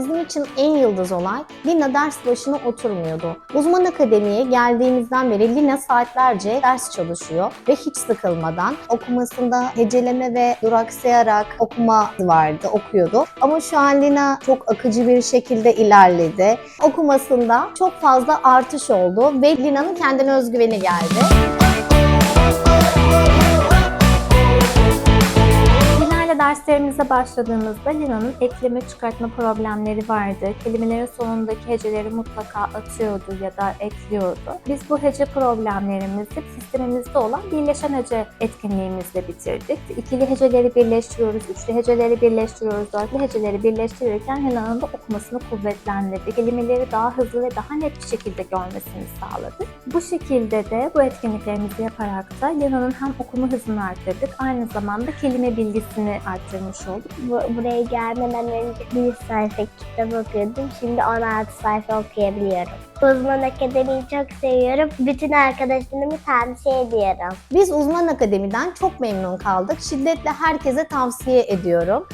bizim için en yıldız olay Lina ders başına oturmuyordu. Uzman akademiye geldiğimizden beri Lina saatlerce ders çalışıyor ve hiç sıkılmadan okumasında heceleme ve duraksayarak okuma vardı, okuyordu. Ama şu an Lina çok akıcı bir şekilde ilerledi. Okumasında çok fazla artış oldu ve Lina'nın kendine özgüveni geldi. Derslerimize başladığımızda Lina'nın ekleme çıkartma problemleri vardı. Kelimelerin sonundaki heceleri mutlaka atıyordu ya da ekliyordu. Biz bu hece problemlerimizi sistemimizde olan birleşen hece etkinliğimizle bitirdik. İkili heceleri birleştiriyoruz, üçlü heceleri birleştiriyoruz, dörtlü heceleri birleştirirken Lina'nın da okumasını kuvvetlendirdik. Kelimeleri daha hızlı ve daha net bir şekilde görmesini sağladık. Bu şekilde de bu etkinliklerimizi yaparak da Lina'nın hem okuma hızını arttırdık, aynı zamanda kelime bilgisini arttırmış olduk. Bu- buraya gelmeden önce bir sayfa kitap okuyordum. Şimdi 16 sayfa okuyabiliyorum. Uzman Akademi'yi çok seviyorum. Bütün arkadaşlarımı tavsiye ediyorum. Biz Uzman Akademi'den çok memnun kaldık. Şiddetle herkese tavsiye ediyorum.